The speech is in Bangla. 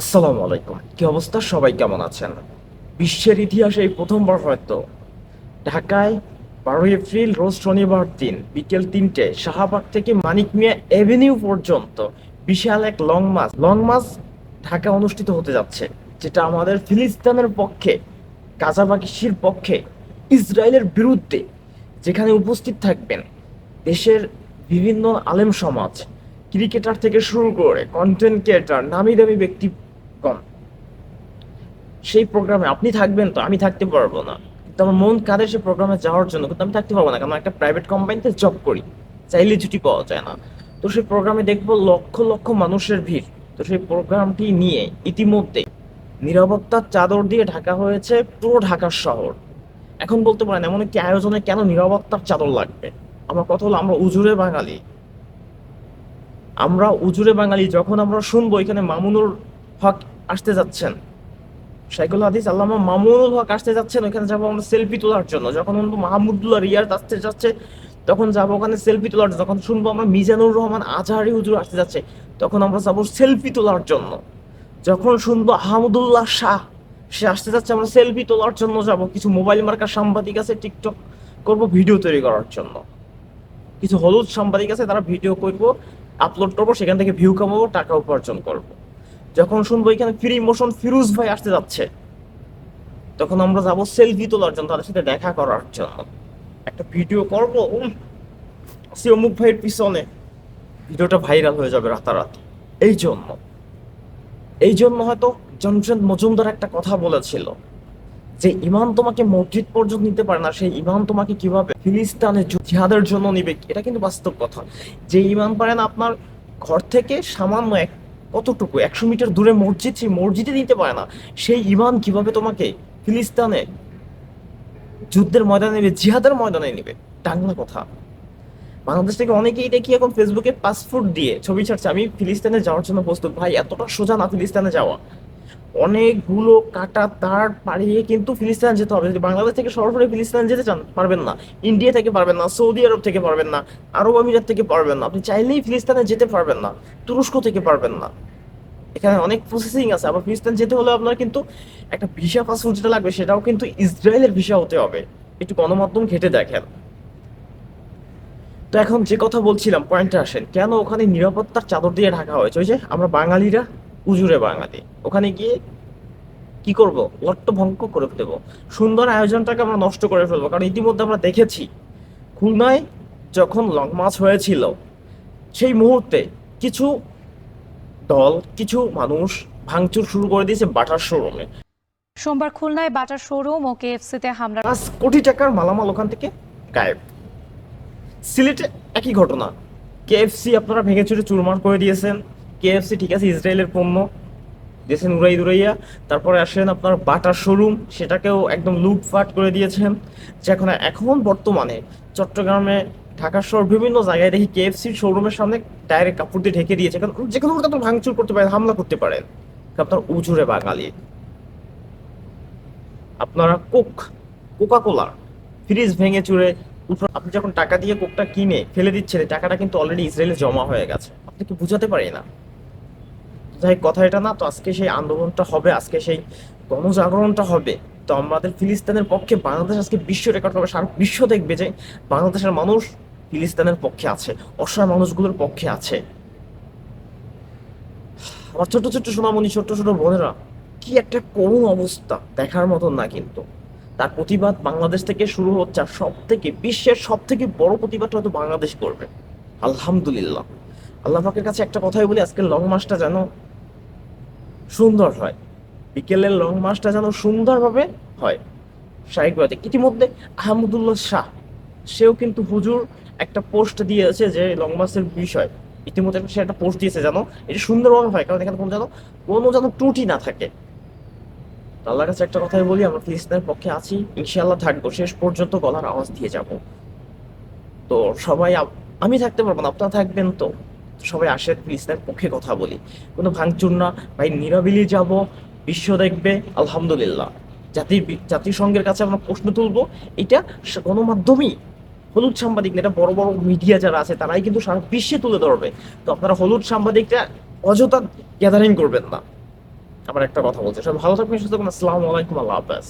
আসসালামু আলাইকুম। কি অবস্থা? সবাই কেমন আছেন? বিশ্বের ইতিহাসে এই প্রথমবার হয়তো। ঢাকায় বারোই এপ্রিল রোজ শনিবার দিন, বিকেল তিনটে, শাহবাগ থেকে মানিক মিয়া এভিনিউ পর্যন্ত বিশাল এক long march long march Dhaka অনুষ্ঠিত হতে যাচ্ছে, যেটা আমাদের ফিলিস্তিনের পক্ষে গাজাবাগিসির পক্ষে, ইসরায়েলের বিরুদ্ধে যেখানে উপস্থিত থাকবেন, দেশের বিভিন্ন আলেম সমাজ, ক্রিকেটার থেকে শুরু করে কন্টেন্ট ক্রিয়েটার নামি দামি ব্যক্তিগণ সেই প্রোগ্রামে আপনি থাকবেন তো, আমি থাকতে পারব না। কিন্তু আমার মন কাঁদে সেই প্রোগ্রামে যাওয়ার জন্য, কিন্তু আমি থাকতে পারব না, কারণ একটা প্রাইভেট কোম্পানিতে জব করি। চাইলে ছুটি পাওয়া যায় না। তো সেই প্রোগ্রামে দেখব লক্ষ লক্ষ মানুষের ভিড়। তো সেই প্রোগ্রামটি নিয়ে ইতিমধ্যে নিরাপত্তার চাদর দিয়ে ঢাকা হয়েছে পুরো ঢাকার শহর। এখন বলতে পারেন, এমন একটি আয়োজনে কেন নিরাপত্তার চাদর লাগবে? আমার কথা হলো, আমরা উজুরে বাঙালি। আমরা উজুরে বাঙালি, যখন আমরা শুনব এখানে মামুনুর হক আসতে যাচ্ছেন। সাইকুল হাদিস, আল্লামা মামুনুল হক আসতে যাচ্ছেন ওখানে যাব আমরা সেলফি তোলার জন্য। যখন মাহমুদুল্লাহ রিয়াজ আসতে যাচ্ছে, তখন যাব ওখানে সেলফি তোলার জন্য। যখন শুনব আমরা মিজানুর রহমান আজহারি হুজুর আসতে যাচ্ছে, তখন আমরা যাব সেলফি তোলার জন্য। যখন শুনব আহমদুল্লাহ শাহ, সে আসতে যাচ্ছে, আমরা সেলফি তোলার জন্য যাব। কিছু মোবাইল মার্কার সাংবাদিক আছে, টিকটক করব ভিডিও তৈরি করার জন্য। কিছু হলুদ সাংবাদিক আছে, তারা ভিডিও করব, আপলোড করব, সেখান থেকে ভিউ কামাবো, টাকা উপার্জন করব। যখন শুনব এখানে ফ্রি মোশন ফিরোজ ভাই আসতে যাচ্ছে, তখন আমরা যাব সেলফি তোলার জন্য, তাদের সাথে দেখা করার জন্য। একটা ভিডিও করব সে অমুক ভাইয়ের পিছনে। ভিডিওটা ভাইরাল হয়ে যাবে রাতারাতি। এই জন্য। এই জন্য হয়তো জনসেন মজুমদার একটা কথা বলেছিল, যে ইমান তোমাকে মসজিদ পর্যন্ত নিতে পারে না, সেই ইমান তোমাকে কীভাবে ফিলিস্তানে জিহাদের জন্য নিবে? এটা কিন্তু বাস্তব কথা। যে ইমান পারেন আপনার ঘর থেকে সামান্য এক কতটুকু? একশো মিটার দূরে মসজিদ, সেই মসজিদে দিতে পারে না। সেই ইমান কীভাবে তোমাকে ফিলিস্তানে যুদ্ধের ময়দানে নেবে, জিহাদের ময়দানে নেবে? টাংলা কথা। বাংলাদেশ থেকে অনেকেই দেখি এখন ফেসবুকে পাসপোর্ট দিয়ে ছবি ছাড়ছে। আমি ফিলিস্তানে যাওয়ার জন্য প্রস্তুত। ভাই, এতটা সোজা না ফিলিস্তানে যাওয়া। অনেকগুলো কাটা তার পাড়িয়ে কিন্তু ফিলিস্তিনে যেতে হবে। যদি বাংলাদেশ থেকে সরাসরি ফিলিস্তিনে যেতে চান, পারবেন না। ইন্ডিয়া থেকে পারবেন না, সৌদি আরব থেকে পারবেন না, আরব আমিরাত থেকে পারবেন না। আপনি চাইলেই ফিলিস্তিনে যেতে পারবেন না, তুরস্ক থেকে পারবেন না। এখানে অনেক প্রসেসিং আছে, আবার ফিলিস্তিন যেতে হলে আপনার কিন্তু একটা ভিসা পাসপোর্ট যেটা লাগবে, সেটাও কিন্তু ইসরায়েলের ভিসা হতে হবে। একটু গণমাধ্যম ঘেটে দেখেন। তো এখন যে কথা বলছিলাম পয়েন্টে আসেন। কেন ওখানে নিরাপত্তার চাদর দিয়ে ঢাকা হয়েছে? ওই যে আমরা বাঙালিরা উজুরে বাঙালি। ওখানে গিয়ে কি করব? লট্ট ভঙ্গ করে দেবো সুন্দর আয়োজনটাকে আমরা নষ্ট করে ফেলব কারণ ইতিমধ্যে আমরা দেখেছি খুলনায় যখন লং মার্চ হয়েছিল সেই মুহূর্তে কিছু দল কিছু মানুষ ভাঙচুর শুরু করে দিয়েছে বাটার শোরুমে। সোমবার খুলনায় বাটার শোরুম ও কেএফসিতে হামলা। পাঁচ কোটি টাকার মালামাল ওখান থেকে গায়েব। সিলেটে একই ঘটনা। কেএফসি আপনারা ভেঙে চুরে চুরমার করে দিয়েছেন। কেএফসি ঠিক আছে, ইসরায়েলের পণ্য। দিয়েছেন উড়াই দুরাইয়া। তারপরে আসেন আপনার বাটার শোরুম, সেটাকেও একদম লুটফাট করে দিয়েছেন। যে এখন এখন বর্তমানে চট্টগ্রামে ঢাকা শহর বিভিন্ন জায়গায় দেখি কেএফসির শোরুমের সামনে ডাইরেক্ট কাপড় দিয়ে ঢেকে দিয়েছে। কারণ যে কোনো তো ভাঙচুর করতে পারেন, হামলা করতে পারেন। আপনার উজুরে বাঙালি। আপনারা কোক কোকা কোলা ফ্রিজ ভেঙে চুরে আপনি যখন টাকা দিয়ে কোকটা কিনে ফেলে দিচ্ছেন টাকাটা কিন্তু অলরেডি ইসরায়েলে জমা হয়ে গেছে। আপনি কি বুঝাতে পারি না। যাই কথা এটা না, তো আজকে সেই আন্দোলনটা হবে, আজকে সেই গণজাগরণটা হবে। তো আমাদের ফিলিস্তিনের পক্ষে বাংলাদেশ আজকে বিশ্ব রেকর্ড হবে সারা বিশ্ব দেখবে যে বাংলাদেশের মানুষ ফিলিস্তিনের পক্ষে আছে, অসহায় মানুষগুলোর পক্ষে আছে। আমার ছোট ছোট সোনামণি ছোট ছোট বোনেরা, কি একটা করুণ অবস্থা, দেখার মতন না কিন্তু। তার প্রতিবাদ বাংলাদেশ থেকে শুরু হচ্ছে, আর সব থেকে বিশ্বের সব থেকে বড় প্রতিবাদটা হয়তো বাংলাদেশ করবে। আলহামদুলিল্লাহ। আল্লাহ পাকের কাছে একটা কথাই বলি, আজকে লং মাসটা যেন সুন্দর হয়। বিকেলের লং মাসটা যেন সুন্দরভাবে হয়। শাহিকবাদে ইতিমধ্যে আহমদুল্লাহ শাহ, সেও কিন্তু হুজুর একটা পোস্ট দিয়েছে যে লং মাসের বিষয়। ইতিমধ্যে সে একটা পোস্ট দিয়েছে জানো এটা সুন্দরভাবে হয়, কারণ এখানে কোনো যেন কোনো যেন ত্রুটি না থাকে। আল্লাহর কাছে একটা কথাই বলি, আমরা ফিলিস্তিনের পক্ষে আছি, ইনশাআল্লাহ থাকব, শেষ পর্যন্ত গলার আওয়াজ দিয়ে যাব। তো সবাই আমি থাকতে পারব না, আপনারা থাকবেন তো? সবাই আসে ফিলিস্তিনের পক্ষে কথা বলি। কোনো ভাঙচুর না, ভাই, নিরাবিলি যাব, বিশ্ব দেখবে, আলহামদুলিল্লাহ। জাতির জাতিসংঘের কাছে আমরা প্রশ্ন তুলবো, এটা গণমাধ্যমেই। হলুদ সাংবাদিক এটা বড় বড় মিডিয়া যারা আছে, তারাই কিন্তু সারা বিশ্বে তুলে ধরবে। তো আপনারা হলুদ সাংবাদিকরা অযথা গ্যাদারিং করবেন না। আবার একটা কথা বলছে সব ভালো থাকবেন, সুস্থ থাকবেন, আসসালামু আলাইকুম, আল্লাহ হাফেজ।